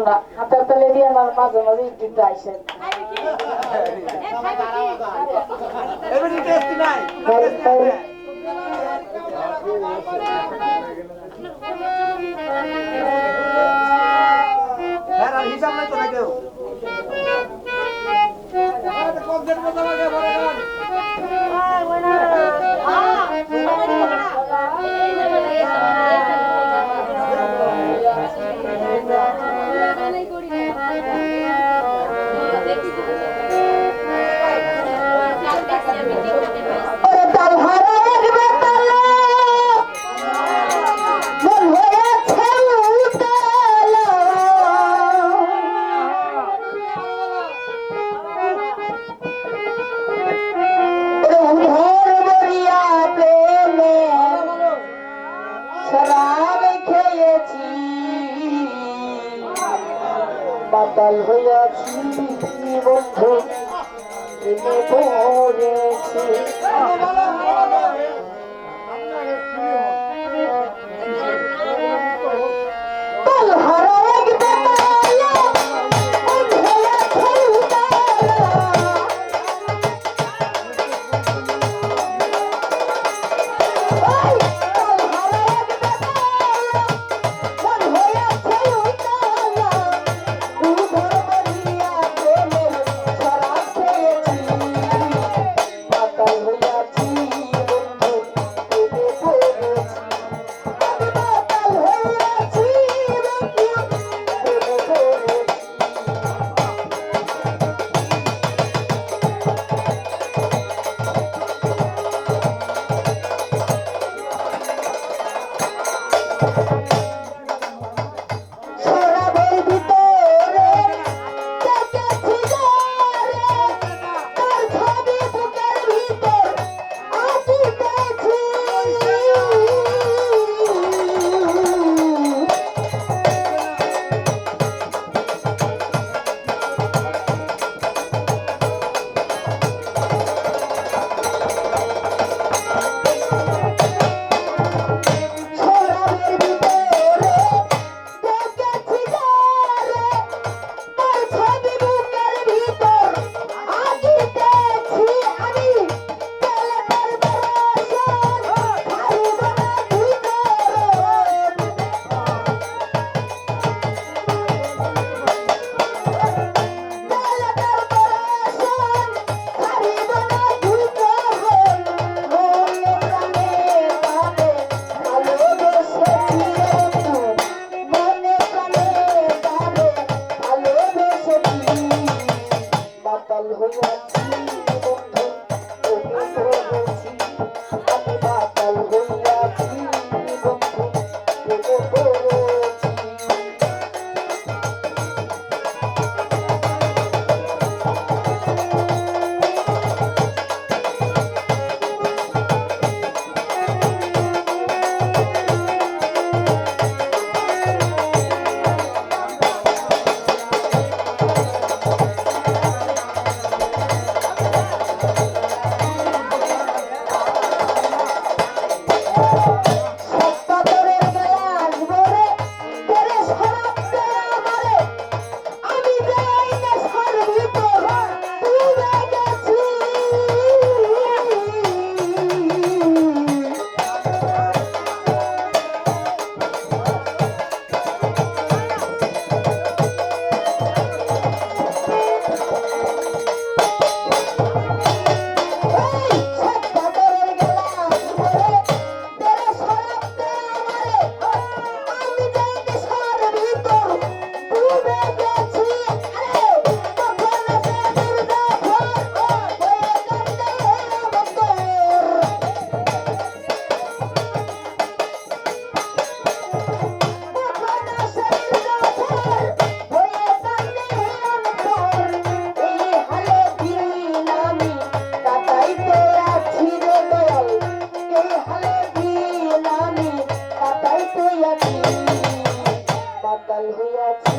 না। হাতের তালে দিয়ে আমার মাঝে মাঝে একটু আইসে হিসাব নাই তো না কেউ কম দেড় মতো ধরেছি কাল হইয়াছি